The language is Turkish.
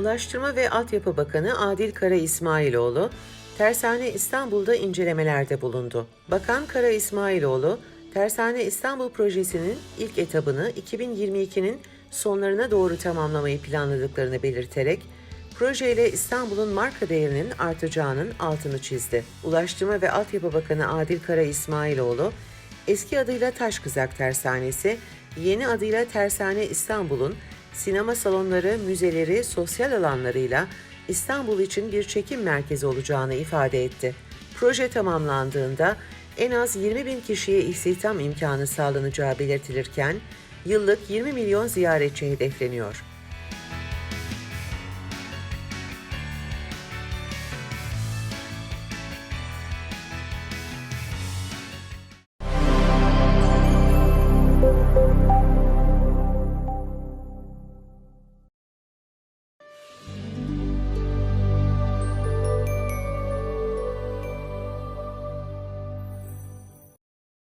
Ulaştırma ve Altyapı Bakanı Adil Kara İsmailoğlu, Tersane İstanbul'da incelemelerde bulundu. Bakan Kara İsmailoğlu, Tersane İstanbul projesinin ilk etabını 2022'nin sonlarına doğru tamamlamayı planladıklarını belirterek, projeyle İstanbul'un marka değerinin artacağının altını çizdi. Ulaştırma ve Altyapı Bakanı Adil Kara İsmailoğlu, eski adıyla Taşkızak Tersanesi, yeni adıyla Tersane İstanbul'un sinema salonları, müzeleri, sosyal alanlarıyla İstanbul için bir çekim merkezi olacağını ifade etti. Proje tamamlandığında en az 20 bin kişiye istihdam imkanı sağlanacağı belirtilirken yıllık 20 milyon ziyaretçi hedefleniyor.